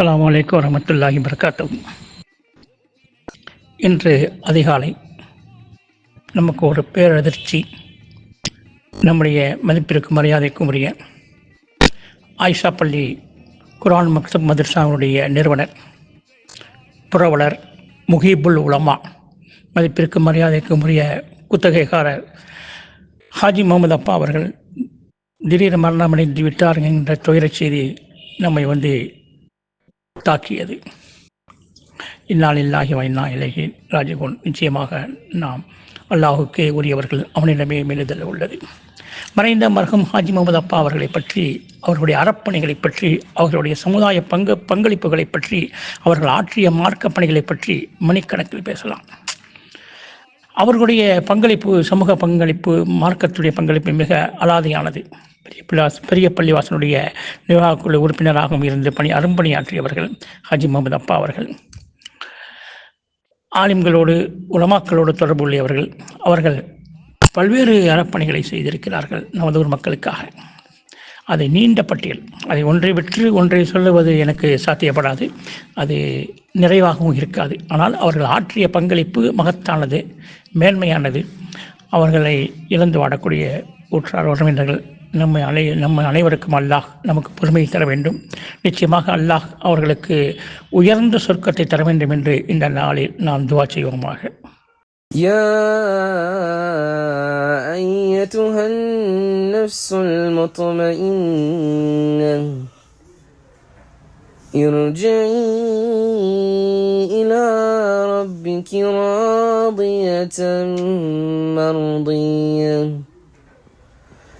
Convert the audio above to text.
அலாம் வலைக்கம் வரமத்துல்லாஹி வரகாத்துஹு இன்று அதிகாலை நமக்கு ஒரு பேரதிர்ச்சி நம்முடைய மதிப்பிற்கு மரியாதைக்கும் உரிய ஆயிஷா பள்ளி குரான் மக்தப் மதர்சாவுடைய நிறுவனர் புரவலர் முஹீபுல் உலமா மதிப்பிற்கு மரியாதைக்கும் உரிய குத்தகைக்காரர் ஹாஜி முகமது அப்பா அவர்கள் திடீர் மரணமடைந்து விட்டார் என்ற துயரச் செய்தி நம்மை வந்து தாக்கியது. இந்நாளில்லாகி வைனா இலகி ராஜகோன் நிச்சயமாக நாம் அல்லாஹுக்கே உரியவர்கள் அவனிடமே மெழுதல் உள்ளது. மறைந்த மர்ஹம் ஹாஜி முகமது அப்பா அவர்களை பற்றி அவர்களுடைய அறப்பணிகளை பற்றி அவர்களுடைய சமுதாய பங்கு பங்களிப்புகளை பற்றி அவர்கள் ஆற்றிய மார்க்க பணிகளை பற்றி மணிக்கணக்கில் பேசலாம். அவர்களுடைய பங்களிப்பு சமூக பங்களிப்பு மார்க்கத்துடைய பங்களிப்பு மிக அலாதியானது. பெரிய பெரிய பள்ளிவாசனுடைய நிர்வாகக்குழு உறுப்பினராகவும் இருந்து பணி அரும்பணியாற்றியவர்கள் ஹாஜி முகமது அப்பா அவர்கள். ஆலிம்களோடு உலமாக்களோடு தொடர்புடையவர்கள். அவர்கள் பல்வேறு அறப்பணிகளை செய்திருக்கிறார்கள் நமது ஊர் மக்களுக்காக. அதை நீண்ட பட்டியல். அதை ஒன்றை விற்று ஒன்றை சொல்லுவது எனக்கு சாத்தியப்படாது. அது நிறைவாகவும் இருக்காது. ஆனால் அவர்கள் ஆற்றிய பங்களிப்பு மகத்தானது மேன்மையானது. அவர்களை இழந்து வாடக்கூடிய ஊற்றார் உறவினர்கள் நம்மை அனை நம்ம அனைவருக்கும் அல்லாஹ் நமக்கு பொறுமையை தர வேண்டும் நிச்சயமாக அல்லாஹ் அவர்களுக்கு உயர்ந்த சொர்க்கத்தை தர வேண்டும் என்று இந்த நாளில் நாம் துவா செய்வோமாக يا أيتها النفس المطمئنة ارجعي إلى ربك راضية مرضية